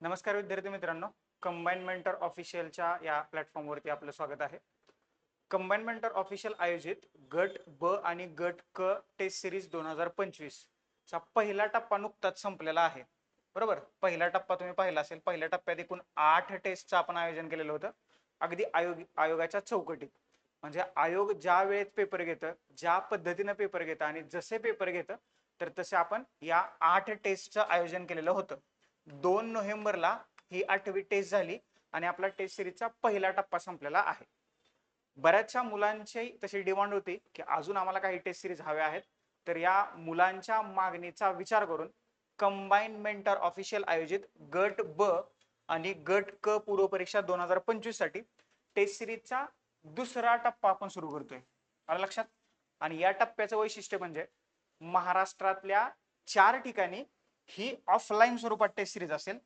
नमस्कार विद्यार्थी मित्रांनो कंबाईन मेंटर ऑफिशियलच्या या प्लॅटफॉर्मवरती आपलं स्वागत आहे. कंबाईन मेंटर ऑफिशियल आयोजित गट ब आणि गट क टेस्ट सिरीज दोन हजार पंचवीस चा पहिला टप्पा नुकताच संपलेला आहे. बरोबर? पहिला टप्पा तुम्ही पाहिला असेल पहिल्या टप्प्यात एकूण आठ टेस्टचं आपण आयोजन केलेलं होतं. अगदी आयोग आयोगाच्या चौकटीत. म्हणजे आयोग ज्या वेळेत पेपर घेतं ज्या पद्धतीनं पेपर घेतं आणि जसे पेपर घेतं तर तसे आपण या आठ टेस्टचं आयोजन केलेलं होतं. दोन नोव्हेंबरला ही आठवी टेस्ट झाली आणि आपला टेस्ट सिरीजचा पहिला टप्पा संपलेला आहे. बऱ्याचशा मुलांची तशी डिमांड होती की अजून आम्हाला काही टेस्ट सिरीज हव्या आहेत. तर या मुलांच्या मागणीचा विचार करून कंबाईन मेंटर ऑफिशियल आयोजित गट ब आणि गट क पूर्व परीक्षा दोन हजार पंचवीससाठी टेस्ट सिरीजचा दुसरा टप्पा आपण सुरू करतोय. आलं लक्षात? आणि या टप्प्याचं वैशिष्ट्य म्हणजे महाराष्ट्रातल्या चार ठिकाणी ही ऑफलाईन स्वरूपात टेस्ट सिरीज असेल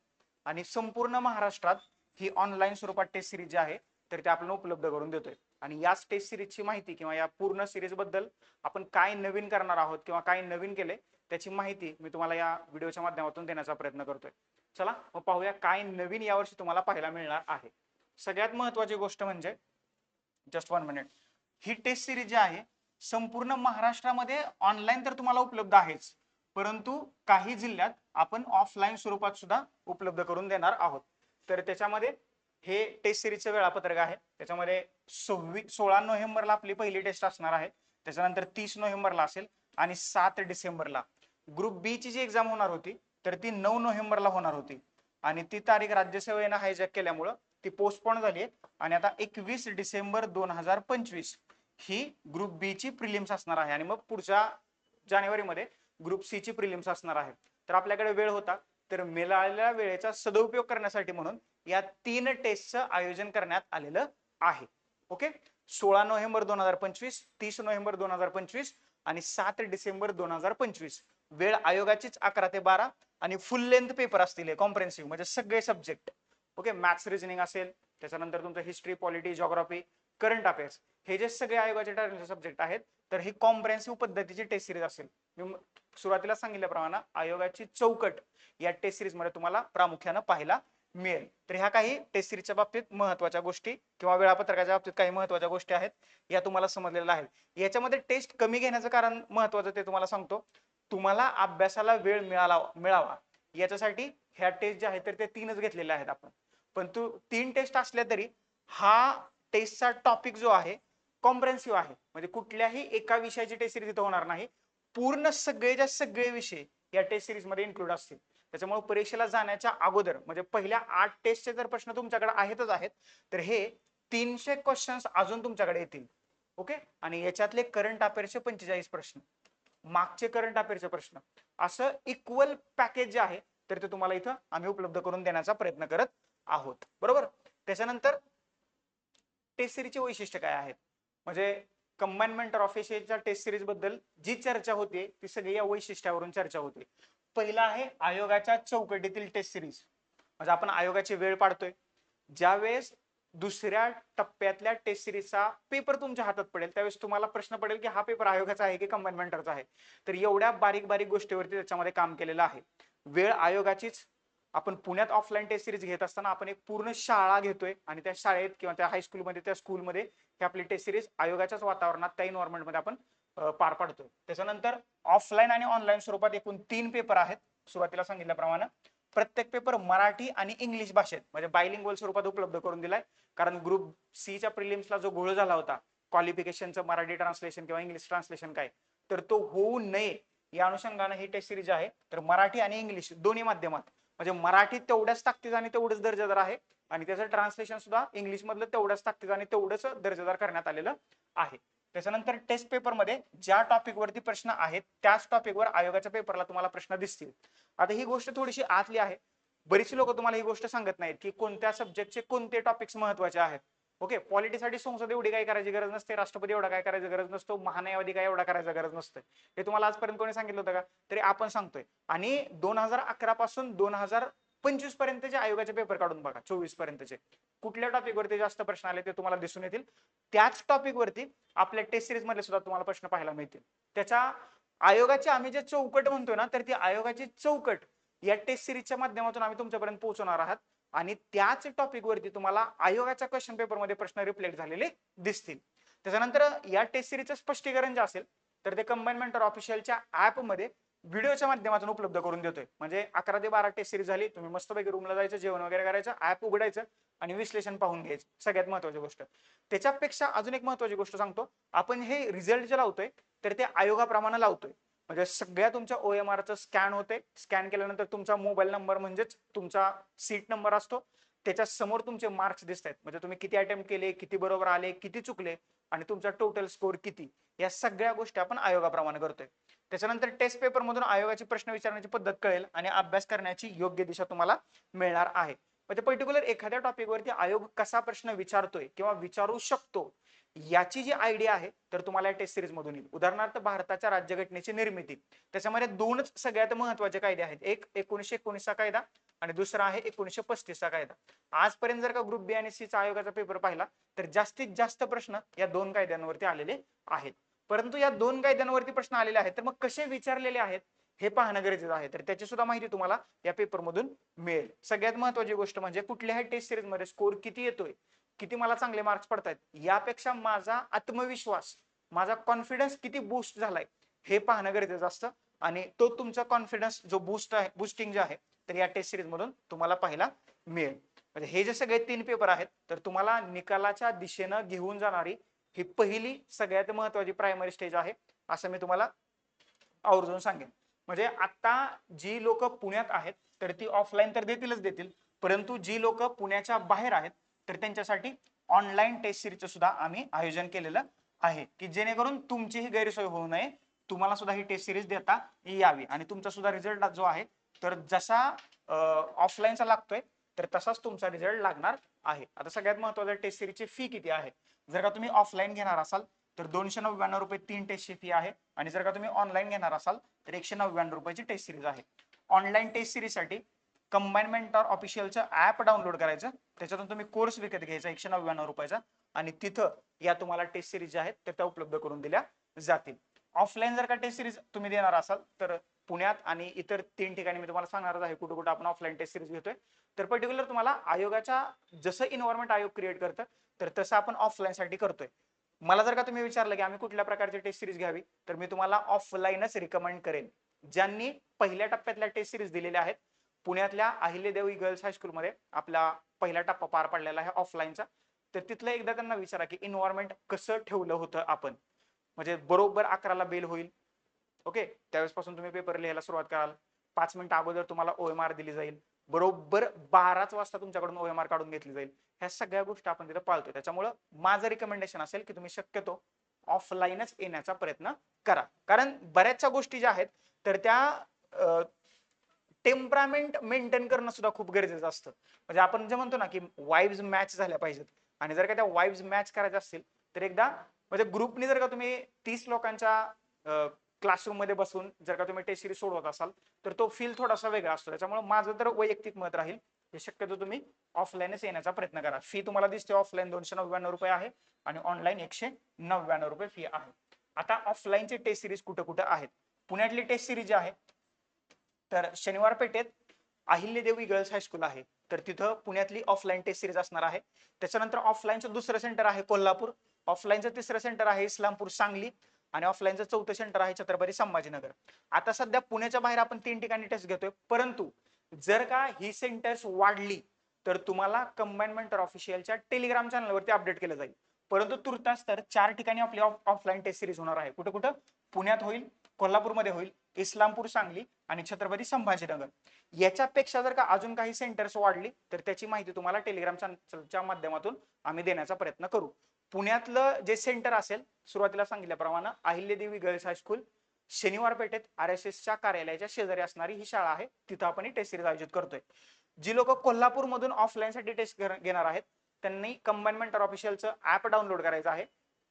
आणि संपूर्ण महाराष्ट्रात ही ऑनलाईन स्वरूपात टेस्ट सिरीज जी आहे तर ते आपल्याला उपलब्ध करून देतोय. आणि याच टेस्ट सिरीजची माहिती किंवा या पूर्ण सिरीजबद्दल आपण काय नवीन करणार आहोत किंवा काय नवीन केले त्याची माहिती मी तुम्हाला या व्हिडिओच्या माध्यमातून देण्याचा प्रयत्न करतोय. चला मग पाहूया काय नवीन यावर्षी तुम्हाला पाहायला मिळणार आहे. सगळ्यात महत्वाची गोष्ट म्हणजे जस्ट वन मिनिट ही टेस्ट सिरीज जी आहे संपूर्ण महाराष्ट्रामध्ये ऑनलाईन तर तुम्हाला उपलब्ध आहेच. परंतु काही जिल्ह्यात आपण ऑफलाईन स्वरूपात सुद्धा उपलब्ध करून देणार आहोत. तर त्याच्यामध्ये हे टेस्ट सिरीजचं वेळापत्रक आहे. त्याच्यामध्ये सव्वीस सोळा नोव्हेंबरला आपली पहिली टेस्ट असणार आहे. त्याच्यानंतर तीस नोव्हेंबरला असेल आणि सात डिसेंबरला. ग्रुप बी ची जी एक्झाम होणार होती तर ती नऊ नोव्हेंबरला होणार होती. आणि ती तारीख राज्यसेवेनं हायजॅक केल्यामुळं ती पोस्टपोन झाली आहे. आणि आता एकवीस डिसेंबर दोन हजार पंचवीस ही ग्रुप बी ची प्रिलिम्स असणार आहे. आणि मग पुढच्या जानेवारीमध्ये ग्रुप सी ची प्रिलिम्स असणार आहे तर आपल्याकडे वेळ होता. तर मिळालेल्या वेळेचा सदुपयोग करण्यासाठी म्हणून या तीन टेस्टचं आयोजन करण्यात आलेलं आहे. ओके? सोळा नोव्हेंबर दोन हजार पंचवीस तीस नोव्हेंबर दोन हजार पंचवीस आणि सात डिसेंबर दोन हजार पंचवीस. वेळ आयोगाचीच अकरा ते बारा आणि फुल लेंथ पेपर असतील कॉम्प्रेन्सिव्ह म्हणजे सगळे सब्जेक्ट ओके? मॅथ्स रिजनिंग असेल त्याच्यानंतर तुमचं history polity geography current affairs हे जे सगळे आयोगाचे ठरलेले सब्जेक्ट आहेत तर ही कॉम्प्रेन्सिव्ह पद्धतीची टेस्ट सिरीज असेल. मी सुरुवातीला सांगितल्याप्रमाणे आयोगाची चौकट या टेस्ट सिरीजमध्ये तुम्हाला प्रामुख्यानं पाहायला मिळेल. तर ह्या काही टेस्ट सिरीजच्या बाबतीत महत्त्वाच्या गोष्टी किंवा वेळापत्रकाच्या बाबतीत काही महत्त्वाच्या गोष्टी आहेत या तुम्हाला समजलेल्या आहेत. याच्यामध्ये टेस्ट कमी घेण्याचं कारण महत्वाचं ते तुम्हाला सांगतो. तुम्हाला अभ्यासाला वेळ मिळाला मिळावा. याच्यासाठी ह्या टेस्ट ज्या आहेत तर ते तीनच घेतलेल्या आहेत आपण. पण तू तीन टेस्ट असल्या तरी हा टेस्टचा टॉपिक जो आहे कॉम्प्रेन्सिव्ह आहे. म्हणजे कुठल्याही एका विषयाची टेस्ट सिरीज इथं होणार नाही. पूर्ण सगळेच्या सगळे विषय या टेस्ट सिरीजमध्ये इन्क्लूड असतील. त्याच्यामुळे परीक्षेला जाण्याच्या अगोदर म्हणजे पहिल्या आठ टेस्टचे जर प्रश्न तुमच्याकडे आहेतच आहेत तर हे तीनशे क्वेश्चन्स अजून तुमच्याकडे येतील. ओके आणि याच्यातले करंट अफेअर्सचे पंचेचाळीस प्रश्न. मागचे करंट अफेअरचे प्रश्न. असं इक्वल पॅकेज जे आहे तर ते तुम्हाला इथं आम्ही उपलब्ध करून देण्याचा प्रयत्न करत आहोत. बरोबर? त्याच्यानंतर टेस्ट सिरीजचे वैशिष्ट्य काय आहेत? म्हणजे कंबाईनमेंट ऑफिशियलच्या टेस्ट सिरीजबद्दल जी चर्चा होते ती सगळी या वैशिष्ट्यावरून चर्चा होते. पहिला आहे आयोगाच्या चौकटीतील टेस्ट सिरीज म्हणजे आपण आयोगाची वेळ पाडतोय. ज्या वेळेस दुसऱ्या टप्प्यातल्या टेस्ट सिरीजचा पेपर तुमच्या हातात पडेल त्यावेळेस तुम्हाला प्रश्न पडेल की हा पेपर आयोगाचा आहे की कंबाईनमेंटरचा आहे. तर एवढ्या बारीक बारीक गोष्टीवरती त्याच्यामध्ये काम केलेलं आहे. वेळ आयोगाचीच. आपण पुण्यात ऑफलाईन टेस्ट सिरीज घेत असताना आपण एक पूर्ण शाळा घेतोय आणि त्या शाळेत किंवा त्या हायस्कूलमध्ये त्या स्कूलमध्ये ही आपली टेस्ट सिरीज आयोगाच्याच वातावरणात त्या environment आपण पार पाडतो त्याच्यानंतर ऑफलाईन आणि ऑनलाईन स्वरूपात एकूण तीन पेपर आहेत सुरुवातीला सांगितल्याप्रमाणे. प्रत्येक पेपर मराठी आणि इंग्लिश भाषेत म्हणजे बायलिंग्वल स्वरूपात उपलब्ध करून दिलाय. कारण ग्रुप सी च्या प्रिलिम्सला जो घोळ झाला होता क्वालिफिकेशनचं मराठी ट्रान्सलेशन किंवा इंग्लिश ट्रान्सलेशन काय तर तो होऊ नये या अनुषंगाने ही टेस्ट सिरीज आहे तर मराठी आणि इंग्लिश दोन्ही माध्यमात म्हणजे मराठी तेवढ्याच ताकदीत आणि तेवढंच दर्जेदार आहे. आणि त्याचं ट्रान्सलेशन सुद्धा इंग्लिश मधलं तेवढ्याच ताकदीत आणि तेवढंच दर्जेदार करण्यात आलेलं आहे. त्याच्यानंतर टेस्ट पेपरमध्ये ज्या टॉपिक वरती प्रश्न आहेत त्याच टॉपिकवर आयोगाच्या पेपरला तुम्हाला प्रश्न दिसतील. आता ही गोष्ट थोडीशी आतली आहे. बरीचशी लोक तुम्हाला ही गोष्ट सांगत नाहीत की कोणत्या सब्जेक्टचे कोणते टॉपिक्स महत्त्वाचे आहेत. ओके पॉलिटीसाठी संसद एवढी काय करायची गरज नसते राष्ट्रपती एवढा काय करायची गरज नसतो महान्यायवादी काय एवढा करायचा गरज नसते. हे तुम्हाला आजपर्यंत कोणी सांगितलं होतं का? तरी आपण सांगतोय. आणि दोन हजार अकरा पासून दोन हजार पंचवीस पर्यंतचे आयोगाचे पेपर काढून बघा चोवीस पर्यंतचे. कुठल्या टॉपिकवरती जास्त प्रश्न आले ते तुम्हाला दिसून येतील. त्याच टॉपिकवरती आपल्या टेस्ट सिरीजमध्ये सुद्धा तुम्हाला प्रश्न पाहायला मिळतील. त्याच्या आयोगाची आम्ही जे चौकट म्हणतोय ना तर ती आयोगाची चौकट या टेस्ट सिरीजच्या माध्यमातून आम्ही तुमच्यापर्यंत पोहोचवणार आहात. आणि त्याच टॉपिक वरती तुम्हाला आयोगाच्या क्वेश्चन पेपरमध्ये प्रश्न रिफ्लेक्ट झालेले दिसतील. त्याच्यानंतर या टेस्ट सिरीजचं स्पष्टीकरण जे असेल तर ते कंबाईन मेंटर ऑफिशियलच्या ऍपमध्ये व्हिडिओच्या माध्यमातून उपलब्ध करून देतोय. म्हणजे अकरा ते बारा टेस्ट सिरीज झाली तुम्ही मस्तपैकी रूमला जायचं जेवण वगैरे करायचं ऍप उघडायचं आणि विश्लेषण पाहून घ्यायचं. सगळ्यात महत्वाची गोष्ट. त्याच्यापेक्षा अजून एक महत्वाची गोष्ट सांगतो. आपण हे रिझल्ट जे लावतोय तर ते आयोगाप्रमाणे लावतोय. म्हणजे सगळ्या तुमच्या ओ एम आरचं स्कॅन होते. स्कॅन केल्यानंतर तुमचा मोबाईल नंबर म्हणजेच तुमचा सीट नंबर असतो. त्याच्यासमोर तुमचे मार्क्स दिसत आहेत. म्हणजे तुम्ही किती अटेम्प्ट केले किती बरोबर आले किती चुकले आणि तुमचा टोटल स्कोर किती? या सगळ्या गोष्टी आपण आयोगाप्रमाणे करतोय. त्याच्यानंतर टेस्ट पेपर मधून आयोगाची प्रश्न विचारण्याची पद्धत कळेल आणि अभ्यास करण्याची योग्य दिशा तुम्हाला मिळणार आहे. म्हणजे पर्टिक्युलर एखाद्या टॉपिक वरती आयोग कसा प्रश्न विचारतोय किंवा विचारू शकतो याची जी आयडिया आहे तर तुम्हाला या टेस्ट सिरीज मधून येईल. उदाहरणार्थ भारताच्या राज्यघटनेची निर्मिती. त्याच्यामध्ये दोनच सगळ्यात महत्त्वाचे कायदे आहेत. एक एकोणीशे एकोणीसचा कायदा आणि दुसरा आहे एकोणीशे पस्तीसचा कायदा. आजपर्यंत जर का ग्रुप बी आणि सीचा आयोगाचा पेपर पाहिला तर जास्तीत जास्त प्रश्न या दोन कायद्यांवरती आलेले आहेत. परंतु या दोन कायद्यांवरती प्रश्न आलेले आहेत तर मग कसे विचारलेले आहेत हे पाहणं गरजेचं आहे. तर त्याची सुद्धा माहिती तुम्हाला या पेपर मधून मिळेल. सगळ्यात महत्वाची गोष्ट म्हणजे कुठल्याही टेस्ट सिरीजमध्ये स्कोर किती येतोय? किती मला चांगले मार्क्स पडतायत यापेक्षा माझा आत्मविश्वास माझा कॉन्फिडन्स किती बूस्ट झालाय हे पाहणं गरजेचं असतं. आणि तो तुमचा कॉन्फिडन्स जो बूस्ट आहे बुस्टिंग जे आहे तर या टेस्ट सिरीज मधून तुम्हाला पाहायला मिळेल. म्हणजे हे जे सगळे तीन पेपर आहेत तर तुम्हाला निकालाच्या दिशेनं घेऊन जाणारी ही पहिली सगळ्यात महत्वाची प्रायमरी स्टेज आहे असं मी तुम्हाला आवर्जून सांगेन. म्हणजे आता जी लोक पुण्यात आहेत तर ती ऑफलाईन तर देतीलच देतील परंतु जी लोक पुण्याच्या बाहेर आहेत तर त्यांच्यासाठी ऑनलाईन टेस्ट सिरीजचं सुद्धा आम्ही आयोजन केलेलं आहे. की जेणेकरून तुमचीही गैरसोय होऊ नये. तुम्हाला सुद्धा ही टेस्ट सिरीज देता यावी. आणि तुमचा सुद्धा रिझल्ट जो आहे तर जसा ऑफलाईनचा लागतोय तर तसाच तुमचा रिझल्ट लागणार आहे. आता सगळ्यात महत्वाचं टेस्ट सिरीजची फी किती आहे? जर का तुम्ही ऑफलाईन घेणार असाल तर दोनशे नव्याण्णव रुपये तीन टेस्टची फी आहे. आणि जर का तुम्ही ऑनलाईन घेणार असाल तर एकशे नव्याण्णव रुपयाची टेस्ट सिरीज आहे. ऑनलाईन टेस्ट सिरीजसाठी कंबाईनमेंट ऑर ऑफिशियलचं ऍप डाउनलोड करायचं. त्याच्यातून तुम्ही कोर्स विकत घ्यायचा एकशे नव्याण्णव रुपयाचा. आणि तिथं या तुम्हाला टेस्ट सिरीज ज्या आहेत त्या उपलब्ध करून दिल्या जातील. ऑफलाईन जर का टेस्ट सिरीज तुम्ही देणार असाल तर पुण्यात आणि इतर तीन ठिकाणी मी तुम्हाला सांगणारच आहे कुठं कुठं आपण ऑफलाईन टेस्ट सिरीज घेतोय. तर पर्टिक्युलर तुम्हाला आयोगाच्या जसं इन्व्हायरमेंट आयोग क्रिएट करतं तर तसं आपण ऑफलाईन साठी करतोय. मला जर का तुम्ही विचारलं की आम्ही कुठल्या प्रकारची टेस्ट सिरीज घ्यावी तर मी तुम्हाला ऑफलाईनच रिकमेंड करेन. ज्यांनी पहिल्या टप्प्यातल्या टेस्ट सिरीज दिलेल्या आहेत पुण्यातल्या अहिल्यादेवी गर्ल्स हायस्कूलमध्ये आपला पहिला टप्पा पार पडलेला आहे ऑफलाईनचा तर तिथलं एकदा त्यांना विचारा की इन्व्हायरमेंट कसं ठेवलं होतं आपण? म्हणजे बरोबर अकराला बेल होईल. ओके त्यावेळेस पासून तुम्ही पेपर लिहायला सुरुवात कराल. पाच मिनिट अगोदर तुम्हाला ओएमआर दिली जाईल. बरोबर बाराच वाजता तुमच्याकडून ओएमआर काढून घेतली जाईल. ह्या सगळ्या गोष्टी आपण तिथे पाळतो त्याच्यामुळं माझं रिकमेंडेशन असेल की तुम्ही शक्यतो ऑफलाईनच येण्याचा प्रयत्न करा. कारण बऱ्याचशा गोष्टी ज्या आहेत तर त्या टेम्परामेंट मेंटेन करणं सुद्धा खूप गरजेचं असतं. म्हणजे आपण जे म्हणतो ना की वाईब्स मॅच झाल्या पाहिजेत. आणि जर का त्या वाईब्स मॅच करायच्या असतील तर एकदा म्हणजे ग्रुपनी जर का तुम्ही तीस लोकांच्या क्लासरूममध्ये बसून जर का तुम्ही टेस्ट सिरीज सोडवत असाल तर तो फील थोडासा वेगळा असतो. त्याच्यामुळे माझं तर वैयक्तिक मत राहील हे शक्यतो तुम्ही ऑफलाईनच येण्याचा प्रयत्न करा. फी तुम्हाला दिसते ऑफलाईन दोनशे नव्याण्णव रुपये आहे आणि ऑनलाईन एकशे नव्याण्णव रुपये फी आहे. आता ऑफलाईनचे टेस्ट सिरीज कुठं कुठं आहेत? पुण्यातली टेस्ट सिरीज जी आहे तर शनिवार पेठेत अहिल्यादेवी गर्ल्स हायस्कूल आहे. तर तिथं पुण्यातली ऑफलाईन टेस्ट सिरीज असणार आहे. त्याच्यानंतर ऑफलाईनचं दुसरं सेंटर आहे कोल्हापूर. ऑफलाईनचं तिसरं सेंटर आहे इस्लामपूर सांगली. आणि ऑफलाईनचं चौथं सेंटर आहे छत्रपती संभाजीनगर. आता सध्या पुण्याच्या बाहेर आपण तीन ठिकाणी टेस्ट घेतोय. परंतु जर का ही सेंटर्स वाढली तर तुम्हाला कंबाईनमेंटर ऑफिशियलच्या टेलिग्राम चॅनलवरती अपडेट केलं जाईल. परंतु तुर्तास तर चार ठिकाणी आपली ऑफलाईन टेस्ट सिरीज होणार आहे. कुठं कुठं? पुण्यात होईल कोल्हापूरमध्ये होईल. इस्लामपूर सांगली आणि छत्रपती संभाजीनगर. याच्यापेक्षा जर का अजून काही सेंटर्स वाढली तर त्याची माहिती तुम्हाला टेलिग्रामच्या माध्यमातून आम्ही देण्याचा प्रयत्न करू. पुण्यातलं जे सेंटर असेल सुरुवातीला सांगितल्याप्रमाणे अहिल्यादेवी गर्ल्स हायस्कूल शनिवार पेठेत आर एस एसच्या कार्यालयाच्या शेजारी असणारी ही शाळा आहे तिथं आपण ही टेस्ट सिरीज आयोजित करतोय. जी लोक कोल्हापूर मधून ऑफलाईन साठी टेस्ट घेणार आहेत त्यांनी कंबाईनमेंटर ऑफिशियलचं ऍप डाउनलोड करायचं आहे.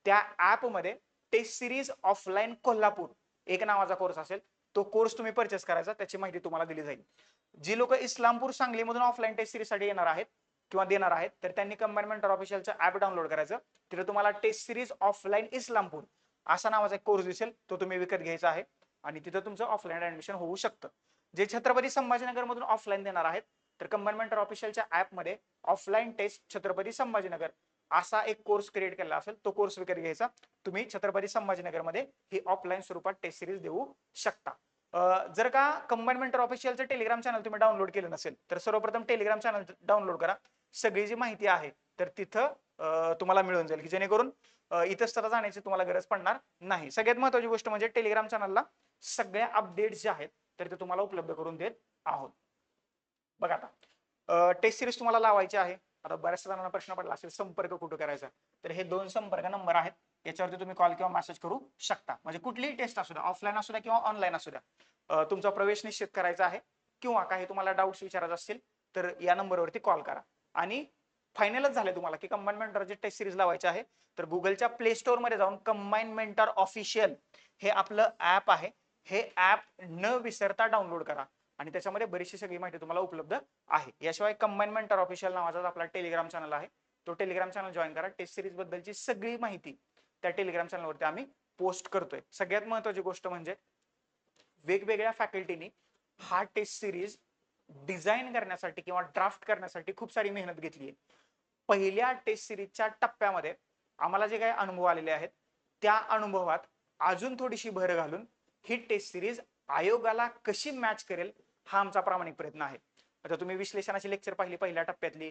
त्या ऍपमध्ये टेस्ट सिरीज ऑफलाईन कोल्हापूर एक नावाचा कोर्स असेल तो कोर्स तुम्ही परचेस करायचा त्याची माहिती तुम्हाला दिली जाईल. जी लोक इस्लामपूर सांगलीमधून ऑफलाईन टेस्ट सिरीजसाठी येणार आहेत किंवा देणार आहेत तर त्यांनी कंबाईनमेंट ऑफिशियलचं ऍप डाउनलोड करायचं. तिथे तुम्हाला टेस्ट सिरीज ऑफलाईन इस्लामपूर असा नावाचा एक कोर्स दिसेल तो तुम्ही विकत घ्यायचा आहे आणि तिथं तुमचं ऑफलाईन ऍडमिशन होऊ शकतं. जे छत्रपती संभाजीनगर मधून ऑफलाईन देणार आहेत तर कंबाईनमेंट ऑफिशियलच्या ऍपमध्ये ऑफलाईन टेस्ट छत्रपती संभाजीनगर असा एक कोर्स क्रिएट केला असेल तो कोर्स विकत घ्यायचा. तुम्ही छत्रपती संभाजीनगरमध्ये ही ऑफलाईन स्वरूपात टेस्ट सिरीज देऊ शकता. जर का कंबाईनमेंटर ऑफिशियलचं टेलिग्राम चॅनल तुम्ही डाउनलोड केलं नसेल तर सर्वप्रथम टेलिग्राम चॅनल डाउनलोड करा. सगळी जी माहिती आहे तर तिथं तुम्हाला मिळून जाईल की जेणेकरून इतर इतस्ततः जाण्याची तुम्हाला गरज पडणार नाही. सगळ्यात महत्वाची गोष्ट म्हणजे टेलिग्राम चॅनलला सगळ्या अपडेट्स ज्या आहेत तर ते तुम्हाला उपलब्ध करून देत आहोत. बघा आता टेस्ट सिरीज तुम्हाला लावायची आहे. आता बऱ्याच जणांना प्रश्न पडला असेल संपर्क कुठं करायचा? तर हे दोन संपर्क नंबर आहेत याच्यावरती तुम्ही कॉल किंवा मेसेज करू शकता. म्हणजे कुठलीही टेस्ट असू द्या ऑफलाईन असू द्या किंवा ऑनलाईन असू द्या. तुमचा प्रवेश निश्चित करायचा आहे किंवा काही तुम्हाला डाऊट्स विचारायचे असतील तर या नंबरवरती कॉल करा. आणि फायनलच झाले तुम्हाला की कंबाईन मेंटरची टेस्ट सिरीज लावायची आहे तर गुगलच्या प्ले स्टोरमध्ये जाऊन कंबाईन मेंटर ऑफिशियल हे आपलं ऍप आहे हे ऍप न विसरता डाउनलोड करा. आणि त्याच्यामध्ये बरीचशी सगळी माहिती तुम्हाला उपलब्ध आहे. याशिवाय कंबाईन मेंटर ऑफिशियल नावाचा आपला टेलिग्राम चॅनल आहे. तो टेलिग्राम चॅनल जॉईन करा. टेस्ट सिरीज बद्दलची सगळी माहिती त्या टेलिग्राम चॅनलवरती आम्ही पोस्ट करतोय. सगळ्यात महत्वाची गोष्ट म्हणजे वेगवेगळ्या फॅकल्टीनी हा टेस्ट सिरीज डिझाईन करण्यासाठी किंवा ड्राफ्ट करण्यासाठी खूप सारी मेहनत घेतली आहे. पहिल्या टेस्ट सिरीजच्या टप्प्यामध्ये आम्हाला जे काही अनुभव आलेले आहेत त्या अनुभवात अजून थोडीशी भर घालून ही टेस्ट सिरीज आयोगाला कशी मॅच करेल हा आमचा प्रामाणिक प्रयत्न आहे. आता तुम्ही विश्लेषणाची लेक्चर पाहिली पहिल्या टप्प्यातली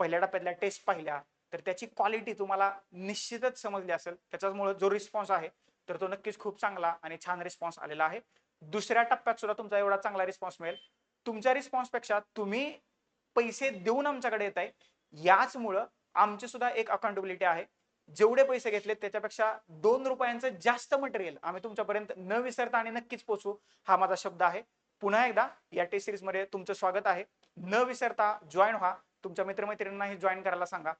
पहिल्या टप्प्यातल्या टेस्ट पाहिल्या तर त्याची क्वालिटी तुम्हाला निश्चितच समजली असेल. त्याच्यामुळे जो रिस्पॉन्स आहे तर तो नक्कीच खूप चांगला आणि छान रिस्पॉन्स आलेला आहे. दुसऱ्या टप्प्यात सुद्धा तुमचा एवढा चांगला रिस्पॉन्स मिळेल. तुमच्या रिस्पॉन्सपेक्षा तुम्ही पैसे देऊन आमच्याकडे येत आहे याचमुळं आमची सुद्धा एक अकाउंटेबिलिटी आहे. जेवढे पैसे घेतले त्याच्यापेक्षा दोन रुपयांचं जास्त मटेरियल आम्ही तुमच्यापर्यंत न विसरता आणि नक्कीच पोचू हा माझा शब्द आहे. पुन्हा एकदा या टेस्ट सिरीजमध्ये तुमचं स्वागत आहे. न विसरता जॉईन व्हा. तुमच्या मित्रमैत्रिणींनाही जॉईन करायला सांगा.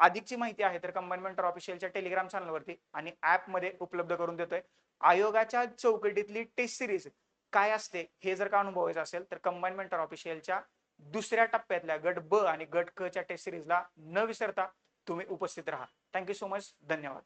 अधिकची माहिती आहे तर कंबाईनमेंटर ऑफिशियलच्या टेलिग्राम चॅनलवरती आणि ऍपमध्ये उपलब्ध करून देतोय. आयोगाच्या चौकटीतली टेस्ट सिरीज काय असते हे जर का अनुभवायचं असेल तर कंबाईनमेंटर ऑफिशियलच्या दुसऱ्या टप्प्यातल्या गट ब आणि गट क च्या टेस्ट सिरीजला न विसरता तुम्ही उपस्थित राहा. थँक्यू सो मच धन्यवाद.